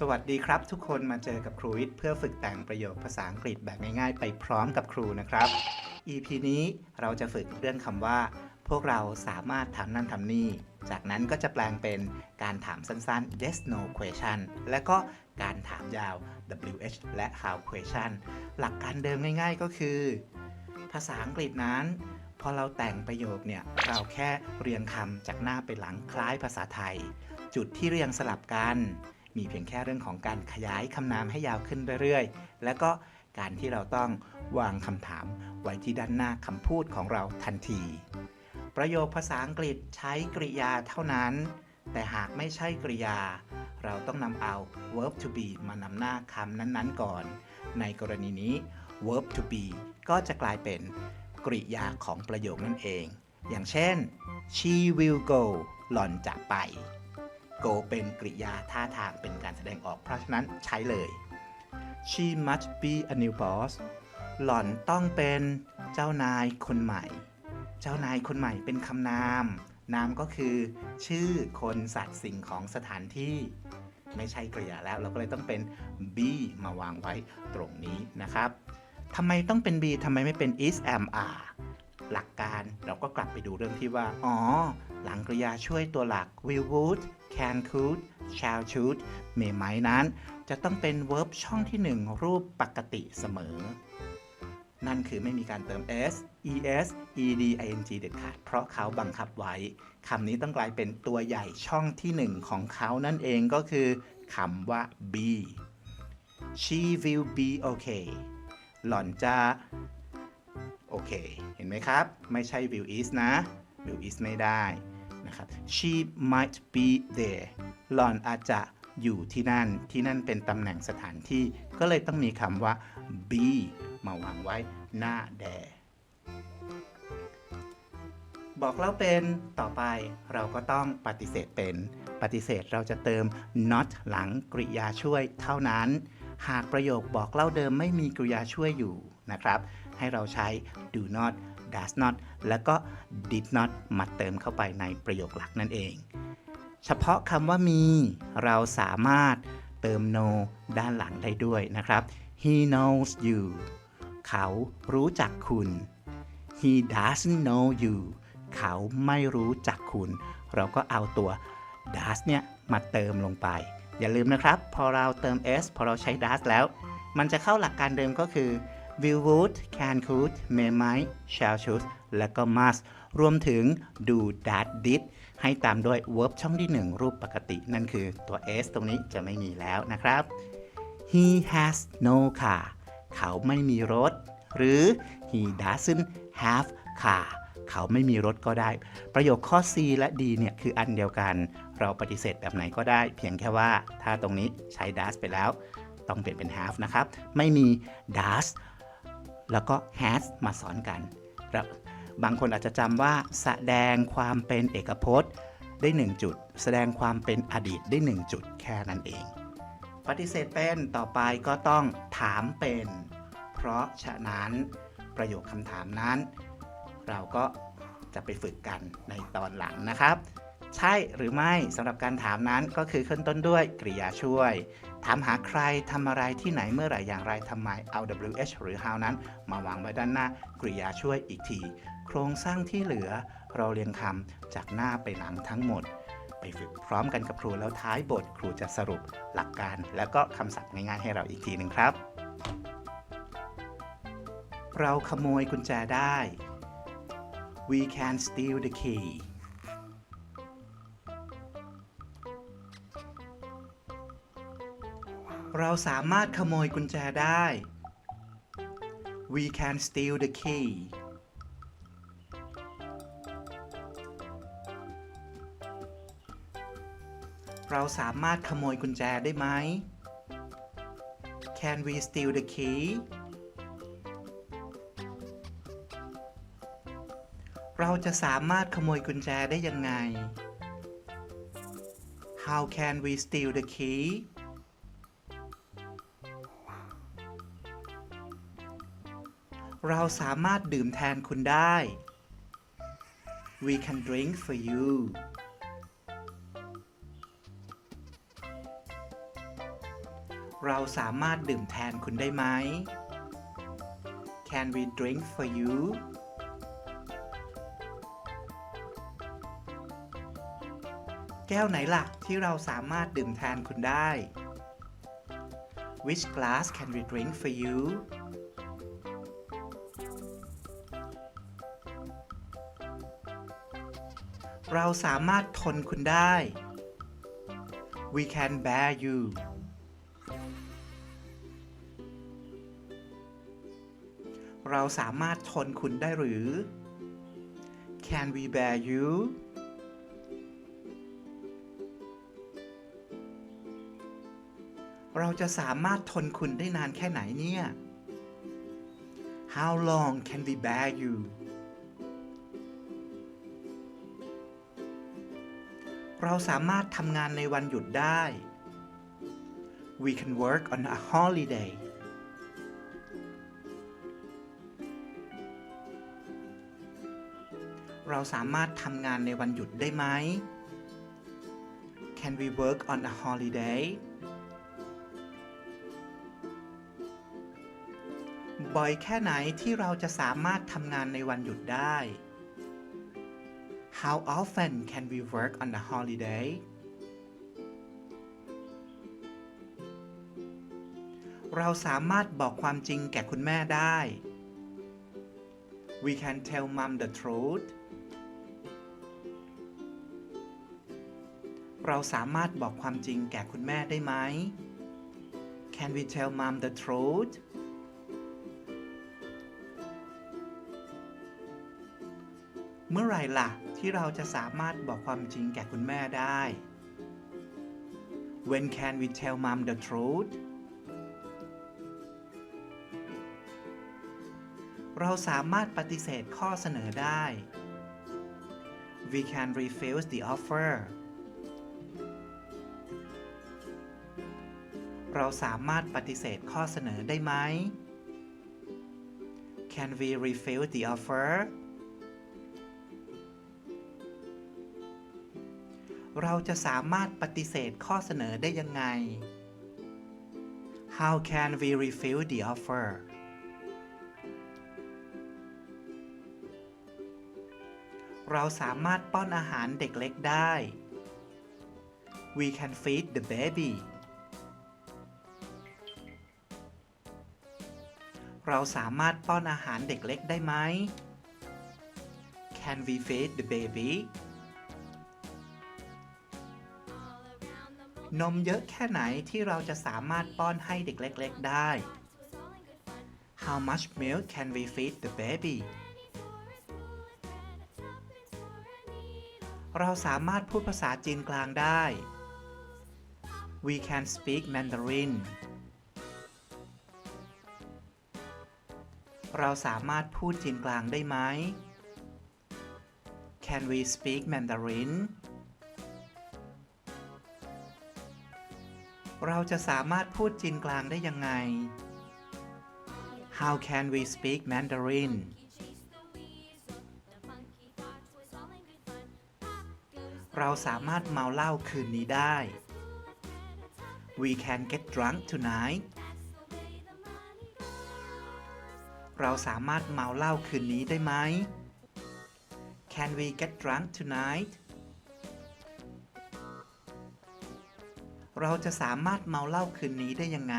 สวัสดีครับ ทุกคนมาเจอกับครูวิทย์เพื่อฝึกแต่งประโยคภาษาอังกฤษแบบง่ายๆ ไปพร้อมกับครูนะครับ EP นี้เราจะฝึกเรื่องคำว่า พวกเราสามารถทำนั่นทำนี่ จากนั้นก็จะแปลงเป็นการถามสั้นๆ yes no question และก็การถามยาว WH และ how question หลักการเดิมง่ายๆก็คือ ภาษาอังกฤษนั้น พอเราแต่งประโยคเนี่ยเราแค่เรียงคำจากหน้าไปหลังคล้ายภาษาไทย จุดที่เรียงสลับกัน มีเพียงแค่เรื่องของการขยายคำนามให้ยาวขึ้นเรื่อยๆ และก็การที่เราต้องวางคำถามไว้ที่ด้านหน้าคำพูดของเราทันที ประโยคภาษาอังกฤษใช้กริยาเท่านั้น แต่หากไม่ใช่กริยา เราต้องนำเอา verb to be มานำหน้าคำนั้นๆก่อน ในกรณีนี้ verb to be ก็จะกลายเป็นกริยาของประโยคนั่นเอง อย่างเช่น she will go หล่อนจะไป go เป็นกริยาท่าทางเป็นการแสดงออก เพราะฉะนั้นใช้เลย she must be a new boss หล่อนต้องเป็นเจ้านายคนใหม่ เจ้านายคนใหม่เป็นคำนาม นามก็คือ ชื่อคนสัตว์สิ่งของสถานที่ ไม่ใช่กริยาแล้ว เราก็เลยต้องเป็น be มาวางไว้ตรงนี้นะครับทำไมต้องเป็น be ทำไมไม่เป็น is am are หลักการเราก็กลับไปดูเรื่องที่ว่า อ๋อ หลังกริยาช่วยตัวหลัก will would can could shall should may might นั้น จะต้องเป็น verb ช่องที่ 1 รูปปกติเสมอ นั่นคือไม่มีการเติม s es ed ing เด็ดขาด เพราะเขาบังคับไว้คำนี้ต้องกลายเป็นตัวใหญ่ช่องที่ 1 ของเขานั่นเองก็คือคำว่า be she will be okay หล่อนจะโอเค เห็นไหมครับ ไม่ใช่ will is นะ will is ไม่ได้ นะครับ she might be there หล่อนอาจจะอยู่ที่นั่น ที่นั่นเป็นตำแหน่งสถานที่ ก็เลยต้องมีคำว่า be มาวางไว้หน้า there บอกเล่าเป็นต่อไปเราก็ต้องปฏิเสธเป็น ปฏิเสธเราจะเติม not หลังกริยาช่วยเท่านั้น หากประโยคบอกเล่าเดิมไม่มีกริยาช่วยอยู่นะครับ ให้เราใช้ do not does not แล้วก็ did not มาเติมเข้าไปในประโยคหลักนั่นเอง เฉพาะคำว่ามี เราสามารถเติม no ด้านหลังได้ด้วยนะครับ he knows you เขารู้จักคุณ he doesn't know you เขาไม่รู้จักคุณ เราก็เอาตัว does เนี่ยมาเติมลงไป อย่าลืมนะครับ พอเราเติม s พอเราใช้ does แล้ว มันจะเข้าหลักการเดิมก็คือ will would can could may might shall should และก็ must รวมถึง do that did ให้ตามด้วย verb ช่องที่ 1 รูปปกติ นั่นคือตัว s ตรงนี้จะไม่มีแล้วนะครับ he has no car เขาไม่มีรถ หรือ he doesn't have car เขาไม่มีรถก็ได้ ประโยคข้อ C และ D เนี่ยคืออันเดียวกัน เราปฏิเสธแบบไหนก็ได้ เพียงแค่ว่าถ้าตรงนี้ใช้ does ไปแล้ว ต้องเปลี่ยนเป็น have นะครับ ไม่มี does แล้วก็ has มาสอนกันบางคนอาจจะจำว่าแสดงความเป็นเอกพจน์ได้ 1 จุด แสดงความเป็นอดีตได้ 1 จุดแค่นั้นเอง ปฏิเสธเป็นต่อไปก็ต้องถามเป็น เพราะฉะนั้นประโยคคำถามนั้น เราก็จะไปฝึกกันในตอนหลังนะครับ ใช่หรือไม่สำหรับการถามนั้นก็คือขึ้นต้นด้วยกริยาช่วย ถามหาใครทำอะไรที่ไหนเมื่อไหร่อย่างไรทำไมเอา WH หรือ how นั้น มาวางไว้ด้านหน้ากริยาช่วยอีกที โครงสร้างที่เหลือ เราเรียงคำจากหน้าไปหลังทั้งหมด ไปฝึกพร้อมกันกับครูแล้วท้ายบทครูจะสรุปหลักการ แล้วก็คำศัพท์ง่ายๆให้เราอีกทีหนึ่งครับ เราขโมยกุญแจได้ we can steal the key เราสามารถขโมยกุญแจได้ we can steal the key เราสามารถขโมยกุญแจได้ไหม Can we steal the key เราจะสามารถขโมยกุญแจได้ยังไง How can we steal the key เราสามารถดื่มแทนคุณได้ We can drink for you เราสามารถดื่มแทนคุณได้ไหม Can we drink for you แก้วไหนล่ะที่เราสามารถดื่มแทนคุณได้ Which glass can we drink for you เราสามารถทนคุณได้ We can bear you เราสามารถทนคุณได้หรือ Can we bear you เราจะสามารถทนคุณได้นานแค่ไหนเนี่ย How long can we bear you เราสามารถทำงานในวันหยุดได้ We can work on a holiday เราสามารถทำงานในวันหยุดได้ไหม Can we work on a holiday บ่อยแค่ไหนที่เราจะสามารถทำงานในวันหยุดได้ How often can we work on a holiday เราสามารถบอกความจริงแก่คุณแม่ได้ We can tell mom the truth เราสามารถบอกความจริงแก่คุณแม่ได้ไหม Can we tell mom the truth เมื่อไหร่ล่ะที่เราจะสามารถบอกความจริงแก่คุณแม่ได้ When can we tell mom the truth เราสามารถปฏิเสธข้อเสนอได้ We can refuse the offer เราสามารถปฏิเสธข้อเสนอได้ไหม Can we refuse the offer เราจะสามารถปฏิเสธข้อเสนอได้ยังไง How can we refuse the offer เราสามารถป้อนอาหารเด็กเล็กได้ We can feed the baby เราสามารถป้อนอาหารเด็กเล็กได้ไหม Can we feed the baby นมเยอะแค่ไหนที่เราจะสามารถป้อนให้เด็กเล็ก ๆ ได้ How much milk can we feed the baby เราสามารถพูดภาษาจีนกลางได้ We can speak Mandarin เราสามารถพูดจีนกลางได้ไหม Can we speak Mandarin เราจะสามารถพูดจีนกลางได้ยังไง How can we speak Mandarin เราสามารถเมาเหล้าคืนนี้ได้ We can get drunk tonight เราสามารถเมาเหล้าคืนนี้ได้ไหม Can we get drunk tonight เราจะสามารถเมาเหล้าคืนนี้ได้ยังไง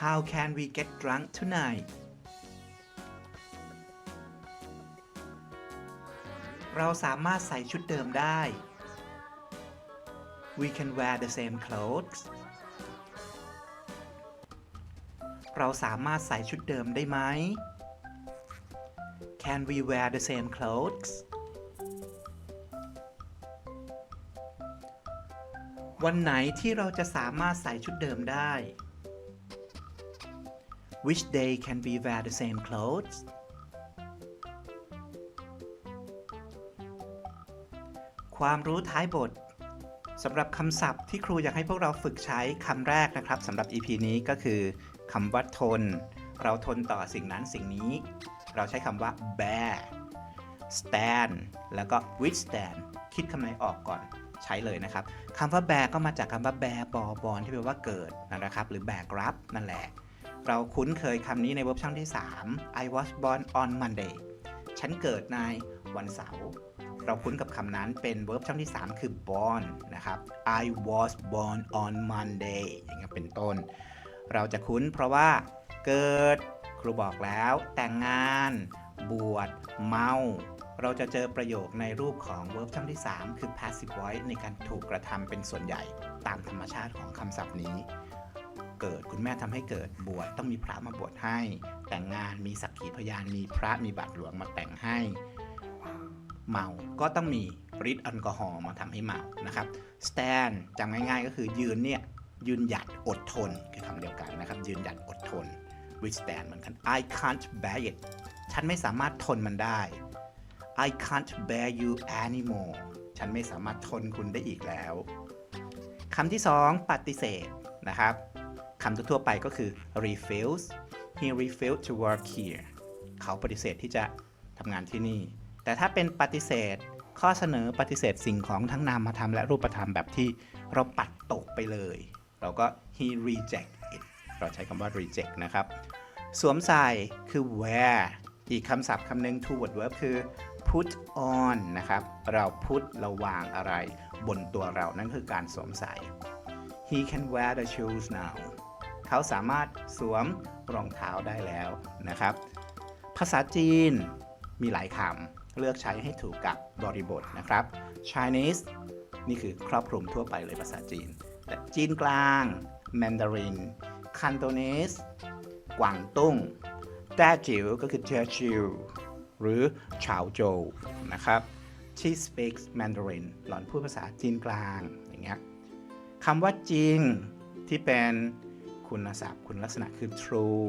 How can we get drunk tonight เราสามารถใส่ชุดเดิมได้ We can wear the same clothes เราสามารถใส่ชุดเดิมได้ไหม Can we wear the same clothes วันไหนที่เราจะสามารถใส่ชุดเดิมได้ Which day can we wear the same clothes ความรู้ท้ายบทสำหรับคำศัพท์ที่ครูอยากให้พวกเราฝึกใช้คำแรกนะครับสำหรับ EP นี้ก็คือคำว่าทน เราทนต่อสิ่งนั้นสิ่งนี้ เราใช้คำว่า bear stand แล้วก็ withstand คิดคำไหนออกก่อน ใช้เลยนะครับคำว่า bear ก็มาจากคำว่า bear บอบอนที่แปลว่าเกิดนะครับ หรือ bear รับนั่นแหละ เราคุ้นเคยคำนี้ในเวิร์บช่องที่ 3 I was born on Monday ฉันเกิดในวันเสาร์เราคุ้นกับคำนั้นเป็นเวิร์บช่องที่ 3 คือ born นะครับ I was born on Monday อย่างเงี้ยเป็นต้น เราจะคุ้นเพราะว่าเกิดครูบอกแล้วแต่งงาน บวชเมา เราจะเจอประโยคในรูปของ verb ช่องที่ 3 คือ passive voice ในการถูกกระทำเป็นส่วนใหญ่ตามธรรมชาติของคำศัพท์นี้ เกิดคุณแม่ทำให้เกิดบวชต้องมีพระมาบวชให้ แต่งงานมีสักขีพยานมีพระมีบาทหลวงมาแต่งให้ เมา ก็ต้องมีฤทธิ์แอลกอฮอล์มาทำให้เมานะครับ stand จำง่ายๆ ก็คือยืนเนี่ยยืนหยัดอดทนคือคำเดียวกันนะครับ ยืนหยัดอดทน withstand เหมือนกัน I can't bear it ฉันไม่สามารถทนมันได้ I can't bear you anymore ฉันไม่สามารถทนคุณได้อีกแล้วคำที่สองปฏิเสธนะครับคำทั่วไปก็คือ refuse he refused to work here เขาปฏิเสธที่จะทำงานที่นี่ แต่ถ้าเป็นปฏิเสธข้อเสนอปฏิเสธสิ่งของทั้งนามธรรมและรูปธรรมแบบที่เราปัดตกไปเลย เราก็ he reject it เราใช้คำว่า reject นะครับ สวมใส่คือ wear อีกคำศัพท์คำหนึ่ง two word verb คือ put on นะครับ เรา put เราวางอะไร บนตัวเรา นั่นคือการสวมใส่ he can wear the shoes now เขาสามารถสวมรองเท้าได้แล้วนะครับ ภาษาจีนมีหลายคำ เลือกใช้ให้ถูกกับบริบทนะครับ Chinese นี่คือครอบคลุมทั่วไปเลยภาษาจีน แต่จีนกลาง Mandarin Cantonese กวางตุ้งแต้จิ๋วก็คือเจอจิว หรือชาวโจวนะครับ she speaks Mandarin หล่อนพูดภาษาจีนกลางอย่างเงี้ยคำว่าจริงที่เป็นคุณศัพท์ คุณลักษณะคือ true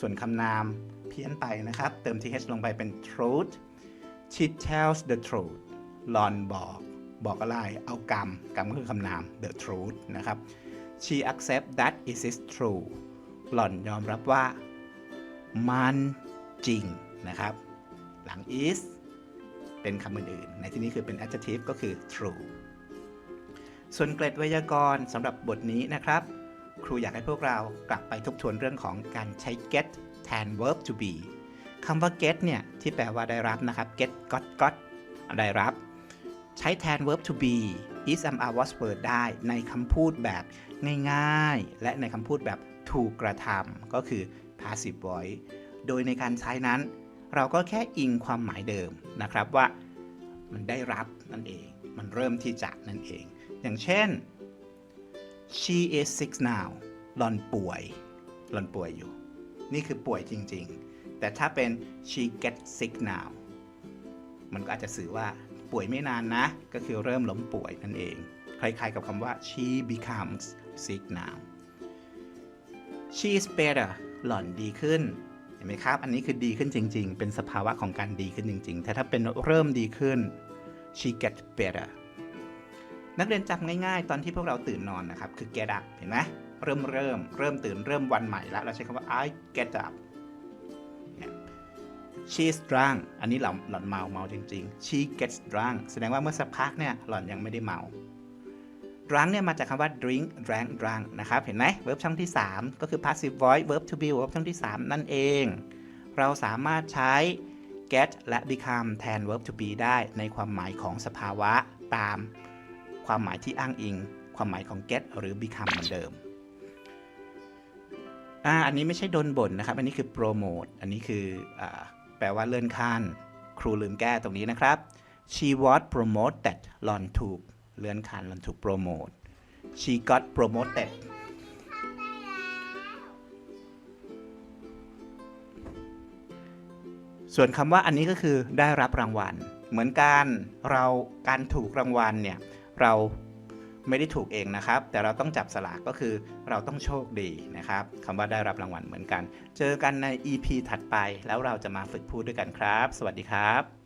ส่วนคำนามเพี้ยนไปนะครับ เติม th ลงไปเป็น truth she tells the truth หลอนบอก บอกอะไร เอากรรม กรรมก็คือคำนาม the truth นะครับ she accept that it is true หล่อนยอมรับว่า มันจริงนะครับ หลัง is เป็นคำอื่นๆ ในที่นี้คือเป็น adjective ก็คือ true ส่วนเกร็ดไวยากรณ์สำหรับบทนี้นะครับ ครูอยากให้พวกเรากลับไปทบทวนเรื่องของการใช้ get แทน verb to be คำว่า get เนี่ยที่แปลว่าได้รับนะครับ get got got ได้รับ ใช้แทน verb to be is am are was were ได้ในคำพูดแบบง่ายๆ และในคำพูดแบบถูกกระทำก็คือ passive voice โดยในการใช้นั้น เราก็แค่อิงความหมายเดิมนะครับว่ามันได้รับนั่นเอง มันเริ่มที่จะนั่นเอง อย่างเช่น she is sick now หลอนป่วย หลอนป่วยอยู่ นี่คือป่วยจริง ๆ แต่ถ้าเป็น she gets sick now มันก็อาจจะสื่อว่าป่วยไม่นานนะ ก็คือเริ่มล้มป่วยนั่นเอง คล้ายๆกับคำว่า she becomes sick now she is better หล่อนดีขึ้น เห็นไหมครับ อันนี้คือดีขึ้นจริง ๆ เป็นสภาวะของการดีขึ้นจริง ๆ แต่ถ้าเป็นเริ่มดีขึ้น she gets better นักเรียนจำง่ายๆ ตอนที่พวกเราตื่นนอนนะครับ คือ get up เห็นไหมเริ่มเริ่มเริ่มตื่นเริ่มวันใหม่แล้ว เราใช้คำว่า I get up she is drunk อันนี้หล่อนหล่อนเมาเมาจริง ๆ she gets drunk แสดงว่าเมื่อสักพักเนี่ยหล่อนยังไม่ได้เมา drunk เนี่ยมาจากคำว่า drink drank drunk นะครับ เห็นไหม verb ช่องที่ 3 ก็คือ passive voice verb to be verb ช่องที่ 3 นั่นเอง เราสามารถใช้ get และ become แทน verb to be ได้ในความหมายของสภาวะตาม ความหมายที่อ้างอิง ความหมายของ get หรือ become เหมือนเดิม อ่า อันนี้ไม่ใช่โดนบ่นนะครับ อันนี้คือ promote อันนี้คืออแปลว่าเลื่อนขั้น ครูลืมแก้ตรงนี้นะครับ she was promoted หลอนถูก เลื่อนขั้นหลอนถูก promote she got promoted ส่วนคำว่าอันนี้ก็คือได้รับรางวัล เหมือนกันเราการถูกรางวัลเนี่ยเราไม่ได้ถูกเองนะครับ แต่เราต้องจับสลากก็คือเราต้องโชคดีนะครับคำว่าได้รับรางวัลเหมือนกัน เจอกันใน EP ถัดไปแล้วเราจะมาฝึกพูดด้วยกันครับ สวัสดีครับ